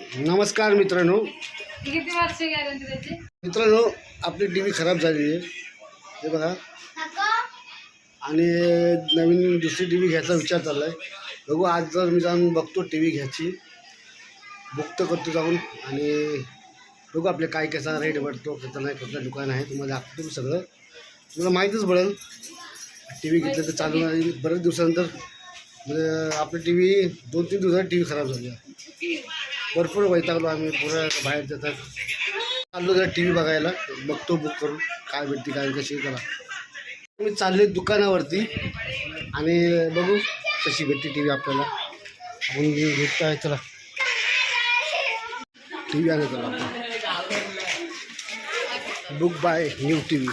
नमस्कार मित्रांनो. किती वर्ष गॅरंटी त्याची मित्रांनो आपली टी व्ही खराब झालेली आहे. हे बघा. आणि नवीन दुसरी टी व्ही घ्यायचा विचार चालला आहे बघू आज जर मी जाऊन बघतो टी व्ही घ्यायची. बुक तर करतो जाऊन. आणि बघू आपले काय कसा रेट पडतो कसं नाही कसं दुकान आहे तुम्हाला दाखवतो सगळं. तुम्हाला माहीतच पडेल. टी व्ही घेतलं तर चालू आहे. बरेच दिवसानंतर म्हणजे आपली टी व्ही दोन तीन दिवसात टी व्ही खराब झाली आहे. भरपूर वैतागलो आम्ही पुरा बाहेर जातात चाललो जरा टी व्ही बघायला. बघतो बुक करून. काय भेटते काय कशी करा मी चालले दुकानावरती. आणि बघू कशी भेटते टी व्ही आपल्याला. आपण घेत आहे चला. टी व्ही आणत चला आपण. Book by new T V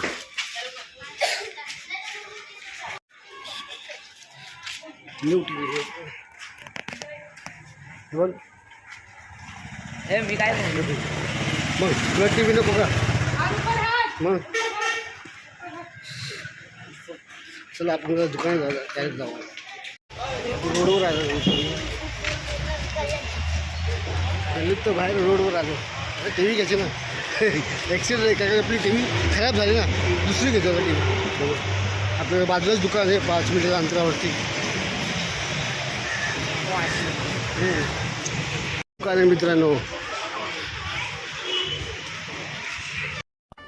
new T V बोल हे मी काय तू मग तुला टी व्ही नको का? मग? चला आपण दुकानात जाऊ डायरेक्ट जाऊ रोडवर आलो त्यांनी तर बाहेर रोडवर आलो. अरे टी व्ही घ्यायची ना. ॲक्सिडेंट आहे कारण आपली टी व्ही खराब झाली ना. दुसरी घेतो टी व्ही आपल्या बाजूलाच दुकान आहे पाच मिनिटाच्या अंतरावरती. दुकान आहे मित्रांनो.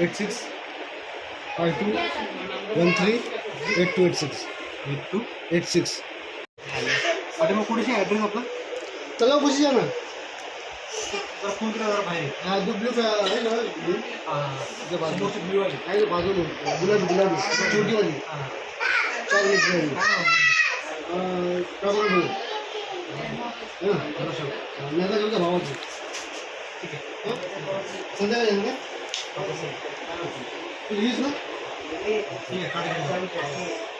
Eight six five two one three eight two eight six eight two eight six अरे मग कुठेशी ॲड्रेस आपला चला कुठे ना फोन केला जरा बाहेर हा डुप्लिक आहे ना blue? त्या बाजूला. समोरची ब्ल्यू आली आहे गुलाबी गुलाबी छोटीवाली चायनीज वाली टमाटर घेऊ नका तुमच्या भावाची हं? संध्याकाळी येईल का येईस ना ठीक आहे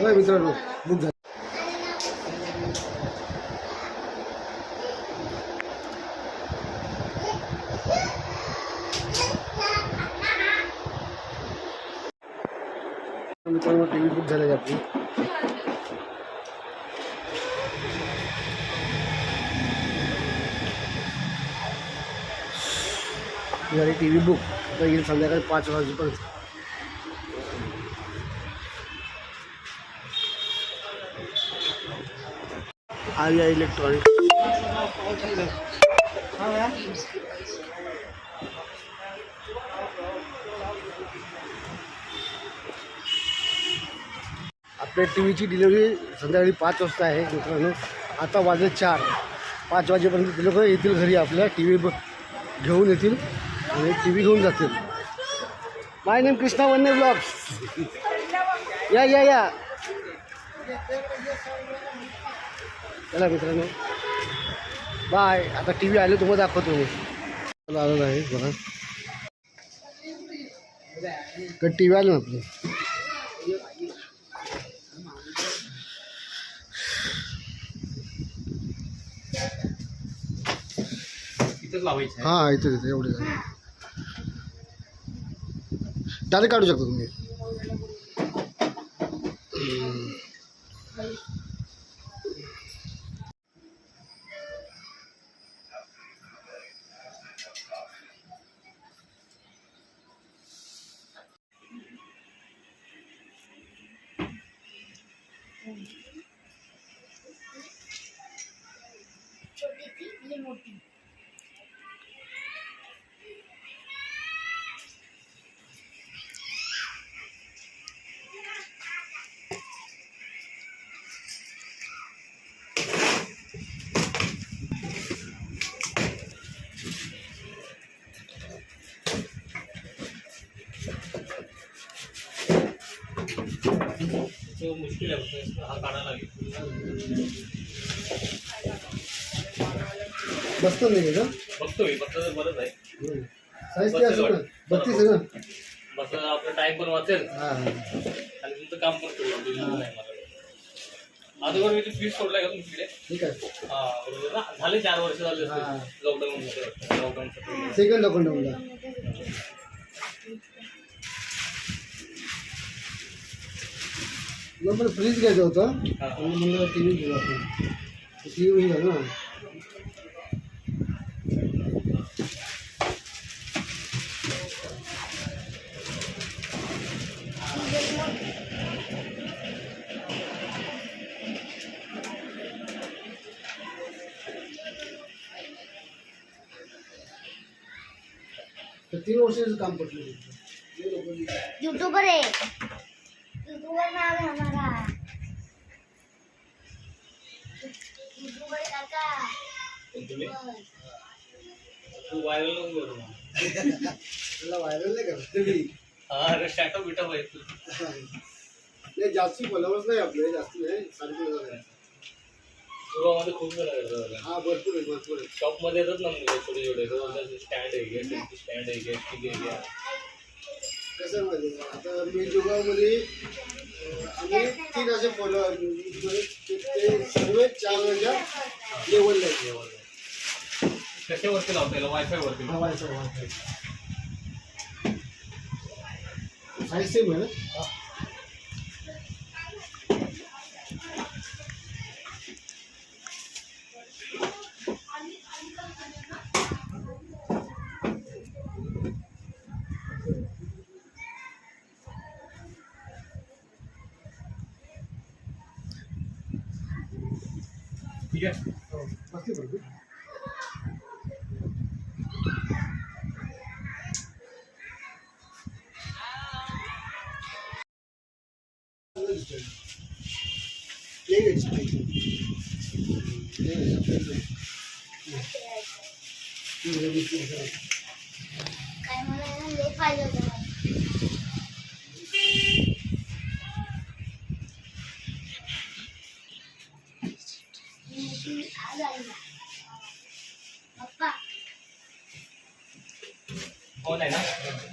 होय मित्रांनो बुक झालं मित्रांनो टी बुक झालेली बुक येईल पाच आर्या इलेक्ट्रॉनिक आपल्या टी व्हीची डिलिव्हरी संध्याकाळी पाच वाजता आहे मित्रांनो. आता वाजले चार. पाच वाजेपर्यंत ते लोक येतील घरी आपल्या टी व्ही घेऊन येतील आणि टी व्ही घेऊन जातील. My name Krishna Vanne blogs या या या. चला मित्रांनो. बाय. आता टी व्ही आले तुम्हाला दाखवतो मी. चला आलेलं आहे बघा. टी व्ही आलं ना आपलं? हां इथे तिथे एवढे झाले. डायरेक्ट काढू शकता तुम्ही. तो मुश्किल आहे फक्त हा काढायला लागेल. बसतं नाही का? बघतोय फक्त तर बरंच आहे. साईज ते असेल ना बत्तीस आहे ना? बस आपला टाइम पण वाचेल. हां आणि तुमचं काम पण करू नाही मला. अगोदर मी ते फीस सोडलाय का तुमच्याकडे? ठीक आहे. हा बरोबर ना? झाले चार वर्ष झाले हा. लॉकडाऊन लॉकडाऊनचं सेकंड होऊन मग मला फ्रीज घ्यायचं होतं. आणि म्हणलं टी व्ही घेऊ आपण टी व्ही घेऊ ना. तर तीन वर्षाचं काम पडलं. यूट्यूबर आहे. तू व्हायरल नको करू व्हायरल नाही करत हा अरे स्टॅटअप बिटअप आहे नाही जास्ती फॉलोवर्स नाही आपले जास्ती नाही सारखे सुरुवामध्ये खूप वेळा हा भरपूर आहे भरपूर आहे. शॉपमध्ये येतात ना मुलं छोटे छोटे स्टँड आहे घे स्टँड आहे घे घ्या कसं का? आता मी जुगामध्ये अं, आम्ही तीन असे फॉलोअर ते सर्व चार वेळच्या लेवलला आहेत. कशावरती लावता येईल वायफाय वरती हा वायफाय वायफाय साईज सेम आहे ना ठीक आहे हो, बसली भरपूर ये घ्यायची पाहिजे. ये घ्यायची. ती घरी ती घरी. काय मला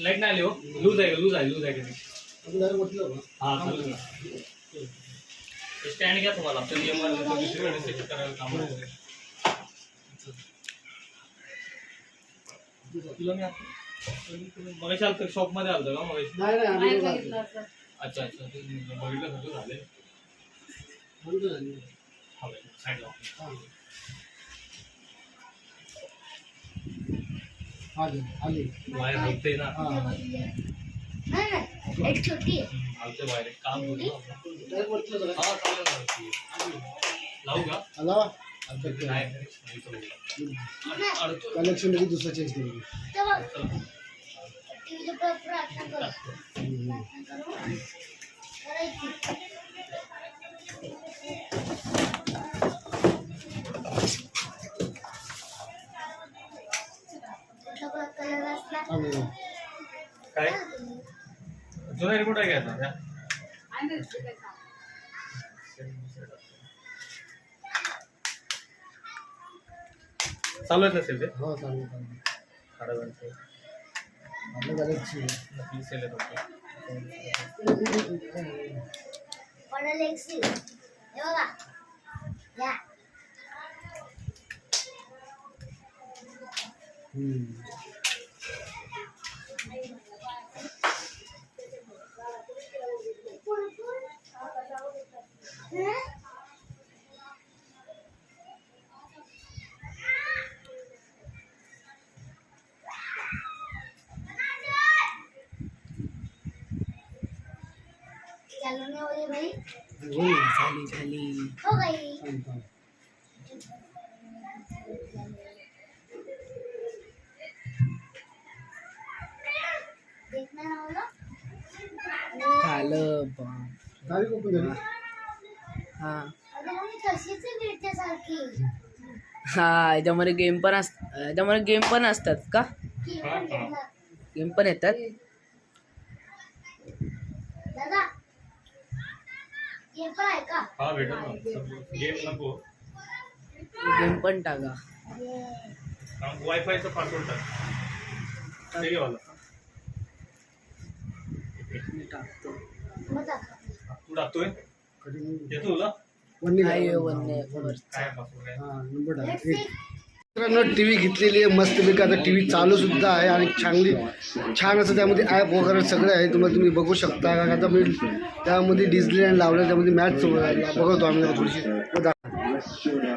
लाइट नाही आली हो. लूज आहे लूज आहे लूज आहे. हा चालेल ना स्टँड घ्या तुम्हाला. दुसरीकडे सेट करायला काम तुला मी मग आलतं शॉपमध्ये आलतं का मग नाही बघितलं. असं. अच्छा अच्छा ते बघितलं होतं झाले. साईडला आले आले वायर हलते ना। हा। नाही नाही एक छोटी आहे हलते वायर काम होतं काय म्हटलं जरा हा। चालेल ना. लावू का आला नाही नाही, चालेल. अडतो कलेक्शन लगेच दुसरं चेंज केलं तेव्हा चालू आहे नसेल ते? हो चालेल चालेल साडेबाराशे आपल्या गॅलेक्सी नकली सेल येत होते पडेल एक सील हे बघा या हं? हो झाली झाली हो झालं हा हा याच्यामध्ये गेम पण याच्यामध्ये गेम पण असतात का. गेम पण येतात दादा हे भेटेल ना गेम नको. गेम पण टाका. वायफायचा पासवर्ड टाक. टाकतो. तू टाकतोय? येतो तुला. काय पासवर्ड नंबर टाका. मित्रांनो टी व्ही घेतलेली आहे मस्तपैकी आता टी व्ही चालूसुद्धा आहे आणि चांगली छान असं त्यामध्ये ॲप वगैरे सगळे आहे तुम्हाला तुम्ही बघू शकता. कारण आता मी त्यामध्ये डिझनी लावलं त्यामध्ये मॅच बघतो आम्ही थोडीशी.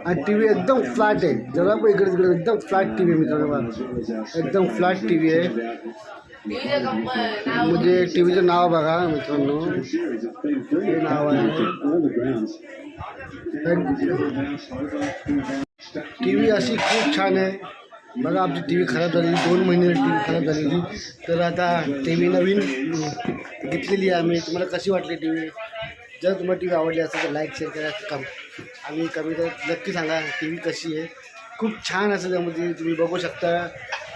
आणि टी व्ही एकदम फ्लॅट आहे. जरा पण इकडे तिकडे एकदम फ्लॅट टी व्ही आहे मित्रांनो एकदम फ्लॅट टी व्ही आहे. म्हणजे टी व्हीचं नाव बघा मित्रांनो. नाव आहे. टी व्ही अशी खूप छान आहे बघा आमची टी व्ही खराब झालेली दोन महिने टी व्ही खराब झालेली तर आता टी व्ही नवीन अं, घेतलेली आहे आम्ही तुम्हाला कशी वाटली टी व्ही जर तुम्हाला टी व्ही आवडली असेल तर लाईक शेअर करा कम। आणि कमी तर नक्की सांगा टी व्ही कशी आहे? खूप छान असं त्यामध्ये तुम्ही बघू शकता.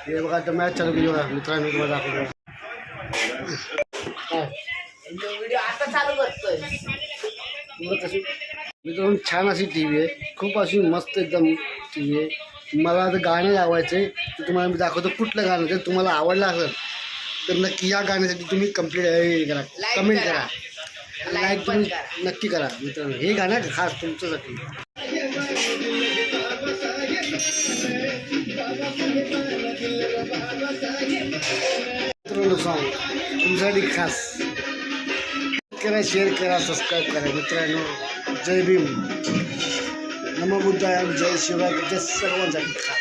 हे बघा आता मॅच चालू केली बघा मित्रांनो तुम्हाला दाखवतो. तुम्हाला कशी मित्रांनो छान अशी टी व्ही आहे. खूप अशी मस्त एकदम टी व्ही आहे. मला आता गाणं लावायचं आहे तर तुम्हाला मी दाखवतो कुठलं गाणं जर तुम्हाला आवडलं असेल तर नक्की या गाण्यासाठी तुम्ही कंप्लीट हे करा. कमेंट करा. लाईक पण तुम्ही. नक्की करा. मित्रांनो हे गाणं खास तुमच्यासाठी. मित्रांनो सॉंग तुमच्यासाठी खास. करा शेअर करा सबस्क्राईब करा मित्रांनो. जय भीम नमो बुद्धाय जय शिवराय जय सर्वांसाठी खास